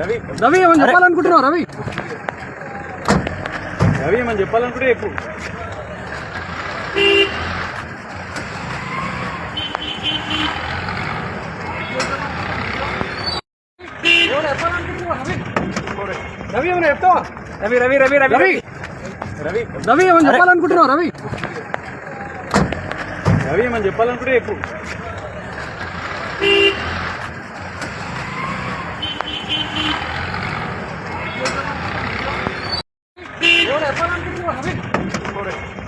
రవి రవి ఏమని చెప్పాలనుకుంటున్నావు రవి రవి ఏమని చెప్పాలనుకుంటే చెప్పు రవి ఏమని చెప్తావా రవి రవి రవి రవి రవి రవి రవి ఏమని చెప్పాలనుకుంటున్నావు రవి రవి ఏమని చెప్పాలనుకుంటే చెప్పు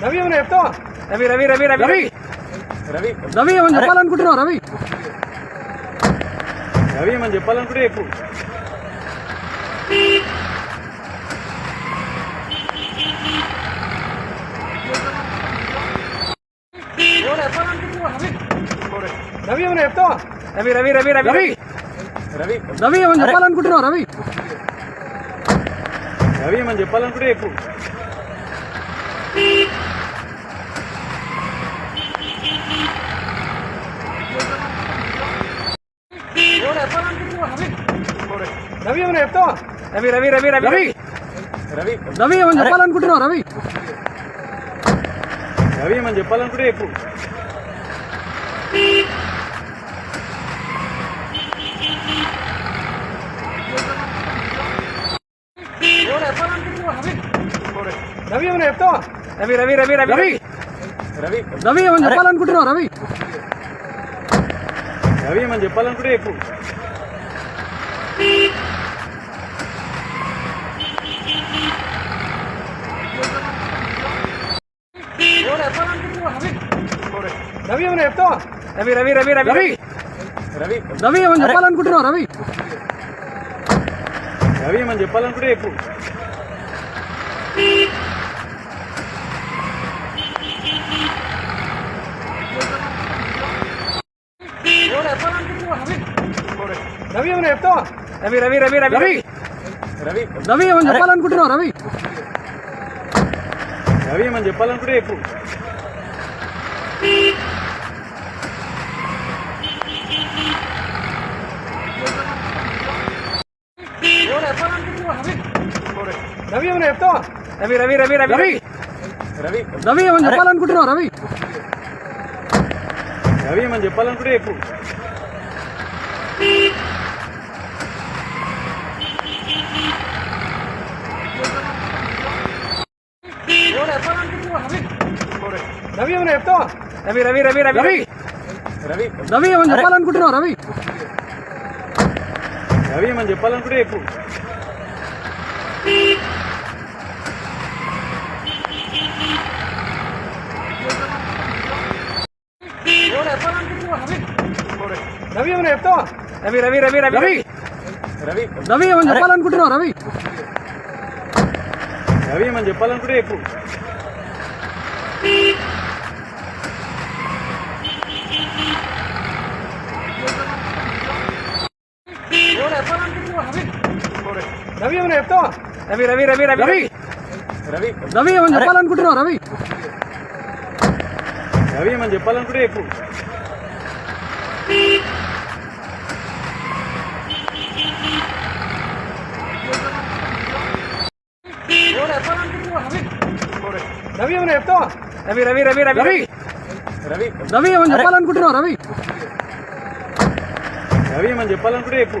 రవి ఏమని చెప్తావా రవి రవి రవి రవి రవి రవి రవి ఏమని చెప్పాలనుకుంటున్నావు రవి రవి ఏమని చెప్పాలనుకుంటే చెప్పు రవి ఏమని చెప్తావా రవి రవి రవి రవి రవి రవి రవి ఏమని చెప్పాలనుకుంటున్నావు రవి రవి ఏమని చెప్పాలనుకుంటే చెప్పు రవి ఏమని చెప్తావా రవి రవి రవి రవి రవి రవి రవి ఏమని చెప్పాలనుకుంటున్నావు రవి రవి ఏమని చెప్పాలనుకుంటే చెప్పు రవి రవి రవి రవి రవి రవి రవి ఏమని చెప్పాలనుకుంటున్నావు రవి రవి ఏమని చెప్పాలనుకుంటే చెప్పు రవి ఏమని చెప్తావా రవి రవి రవి రవి రవి రవి రవి ఏమని చెప్పాలనుకుంటున్నావు రవి రవి ఏమని చెప్పాలనుకుంటే చెప్పు రవి ఏమని చెప్తావా? రవి రవి రవి రవి రవి! రవి. రవి ఏమని చెప్పాలనుకుంటున్నావు రవి? రవి ఏమని చెప్పాలనుకుంటే చెప్పు. రవి ఏమని చెప్తావా? రవి రవి రవి రవి రవి! రవి. రవి ఏమని చెప్పాలనుకుంటున్నావు రవి? రవి ఏమని చెప్పాలనుకుంటే చెప్పు. రవి ఏమని చెప్తావా రవి రవి రవి రవి రవి రవి రవి ఏమని చెప్పాలనుకుంటున్నావు రవి రవి ఏమని చెప్పాలనుకుంటే చెప్పు రవి ఏమని చెప్తావా రవి రవి రవి రవి రవి రవి రవి ఏమని చెప్పాలనుకుంటున్నావు రవి రవి ఏమని చెప్పాలనుకుంటే చెప్పు రవి ఏమని చెప్తావా? రవి రవి రవి రవి రవి! రవి. రవి ఏమని చెప్పాలనుకుంటున్నావు రవి? రవి ఏమని చెప్పాలనుకుంటే చెప్పు. రవి? ఏమని చెప్తావా? రవి రవి రవి రవి రవి! రవి. రవి ఏమని చెప్పాలనుకుంటున్నావు రవి? రవి ఏమని చెప్పాలనుకుంటే చెప్పు.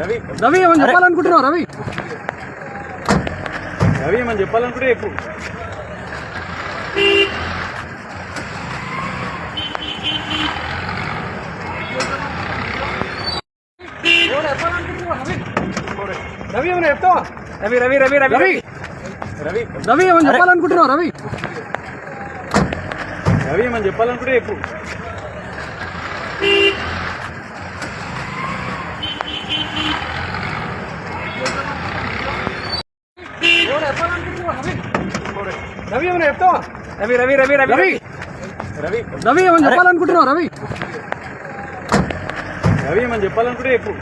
రవి రవి ఏమని చెప్పాలనుకుంటున్నావు రవి? రవి ఏమని చెప్పాలనుకుంటే చెప్పు. రవి? ఏమని చెప్తావా? రవి రవి రవి రవి రవి. రవి. రవి ఏమని చెప్పాలనుకుంటున్నావు రవి? రవి ఏమని చెప్పాలనుకుంటే చెప్పు. రవి రవి రవి రవి రవి రవి రవి ఏమని చెప్పాలనుకుంటున్నావు రవి రవి ఏమని చెప్పాలనుకుంటే చెప్పు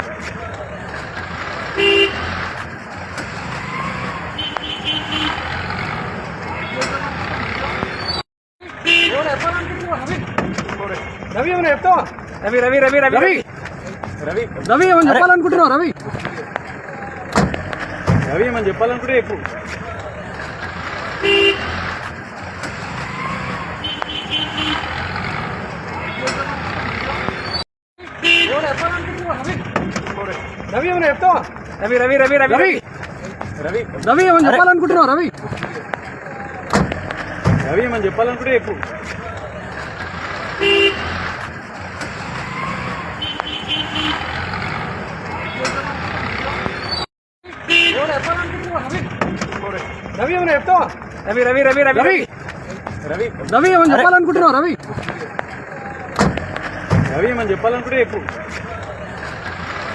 ఏమైనా చెప్పాలనుకుంటున్నావా రవి రవి ఏమైనా చెప్తావా రవి రవి రవి రవి రవి రవి రవి ఏమని చెప్పాలనుకుంటున్నావు రవి రవి ఏమని చెప్పాలనుకుంటే చెప్పు రవి రవి ఏమైనా చెప్తావా? రవి రవి రవి రవి. రవి. రవి. రవి ఏమని చెప్పాలనుకుంటున్నావు రవి? రవి ఏమని చెప్పాలనుకుంటే చెప్పు. రవి? ఏమైనా చెప్తావా? రవి రవి రవి రవి రవి. రవి. రవి ఏమని చెప్పాలనుకుంటున్నావు రవి? రవి ఏమని చెప్పాలనుకుంటే చెప్పు.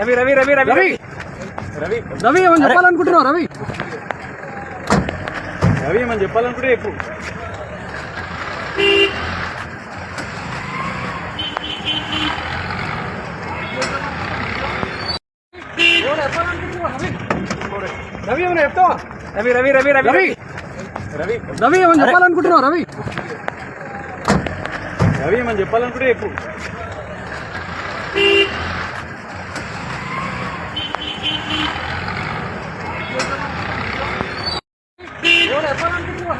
రవి రవి రవి రవి రవి! రవి. రవి ఏమని చెప్పాలనుకుంటున్నావు? రవి! రవి ఏమని చెప్పాలనుకుంటే చెప్పాలనుకుంటున్నావా రవి? ఏమైనా చెప్తావా? రవి రవి రవి రవి రవి! రవి! రవి! ఏమని చెప్పాలనుకుంటున్నావు? రవి! రవి ఏమని చెప్పాలనుకుంటే చెప్పు ఏమైనా చెప్పాలనుకుంటున్నావా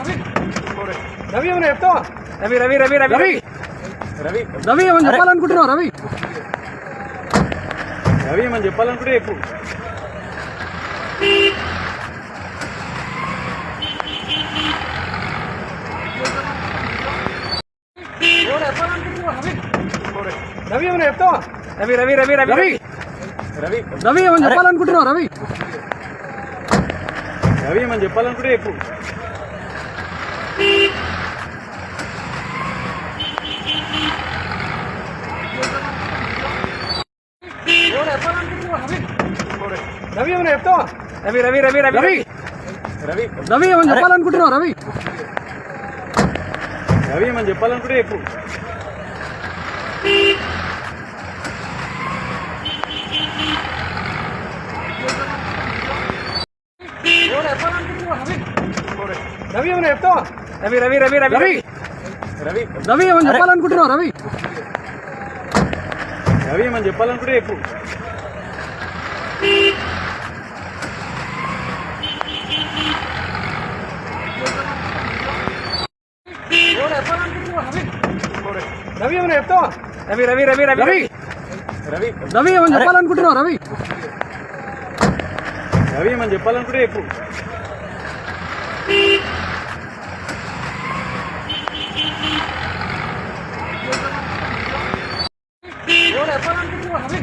రవి ఏమైనా చెప్తావా? రవి రవి రవి రవి రవి! రవి. రవి ఏమని చెప్పాలనుకుంటున్నావు రవి? రవి ఏమని చెప్పాలనుకుంటే చెప్పు. రవి? ఏమైనా చెప్తావా? రవి రవి రవి రవి రవి! రవి. రవి ఏమని చెప్పాలనుకుంటున్నావు రవి? రవి ఏమని చెప్పాలనుకుంటే చెప్పు ఏమైనా చెప్పాలనుకుంటున్నావా రవి రవి ఏమైనా చెప్తావా? రవి రవి రవి రవి రవి. రవి రవి ఏమని చెప్పాలనుకుంటున్నావు రవి? రవి ఏమని చెప్పాలనుకుంటే చెప్పు. రవి? ఏమైనా చెప్తావా? రవి రవి రవి రవి. రవి. రవి. రవి ఏమని చెప్పాలనుకుంటున్నావు రవి? రవి ఏమని చెప్పాలనుకుంటే చెప్పు ఏమైనా చెప్పాలనుకుంటున్నావా రవి రవి ఏమైనా చెప్తావా రవి రవి రవి రవి రవి! రవి. రవి ఏమని చెప్పాలనుకుంటున్నావు? రవి! రవి ఏమని చెప్పాలనుకుంటే చెప్పాలనుకుంటున్నావా రవి?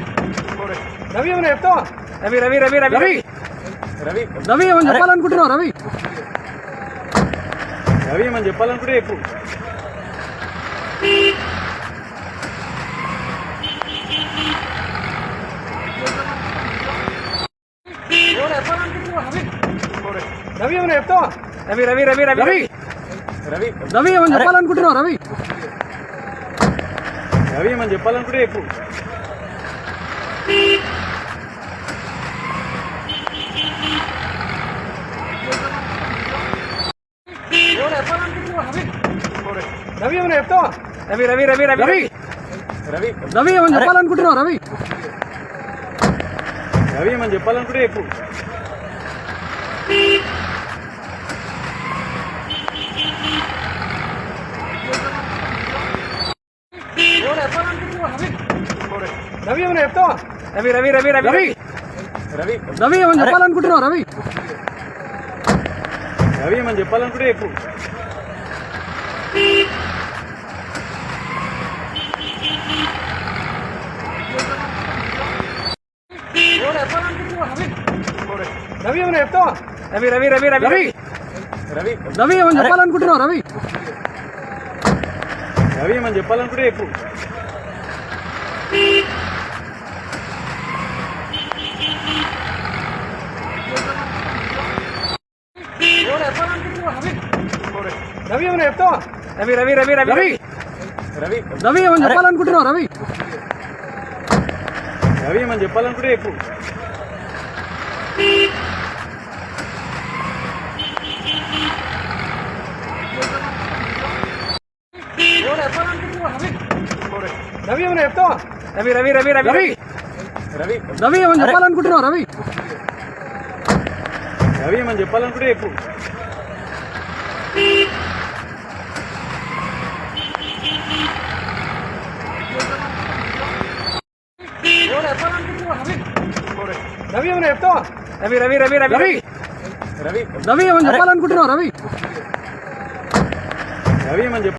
ఏమైనా చెప్తావా? రవి రవి రవి రవి రవి! రవి! రవి! ఏమని చెప్పాలనుకుంటున్నావు? రవి! రవి ఏమని చెప్పాలనుకుంటే చెప్పు ఏమైనా చెప్పాలనుకుంటున్నావా రవి ఏమైనా చెప్తావా? రవి రవి రవి రవి రవి! రవి. రవి ఏమని చెప్పాలనుకుంటున్నావు రవి? రవి ఏమని చెప్పాలనుకుంటే చెప్పు. రవి? ఏమైనా చెప్తావా? రవి రవి రవి రవి రవి! రవి. రవి ఏమని చెప్పాలనుకుంటున్నావు రవి? రవి ఏమని చెప్పాలనుకుంటే చెప్పు. రవి ఏమైనా చెప్తావా రవి రవి రవి రవి రవి రవి రవి ఏమైనా చెప్పాలనుకుంటున్నావు రవి రవి ఏమైనా చెప్పాలనుకుంటే ఎక్కువ రవి ఏమైనా చెప్తావా రవి రవి రవి రవి రవి రవి రవి ఏమైనా చెప్పాలనుకుంటున్నావు రవి రవి ఏమైనా చెప్పాలనుకుంటే ఎక్కువ రవి ఏమైనా చెప్తావా? రవి రవి రవి రవి రవి! రవి. రవి ఏమైనా చెప్పాలనుకుంటున్నావు రవి? రవి ఏమని చెప్పాలనుకుంటే చెప్పు. రవి? ఏమైనా చెప్తావా? రవి రవి రవి రవి రవి! రవి. రవి ఏమైనా చెప్పాలనుకుంటున్నావు రవి? రవి ఏమని చెప్పాలనుకుంటే చెప్పు. రవి ఏమైనా చెప్తావా? రవి రవి రవి రవి. రవి! రవి రవి. ఏమైనా చెప్పాలనుకుంటున్నావు రవి? రవి ఏమని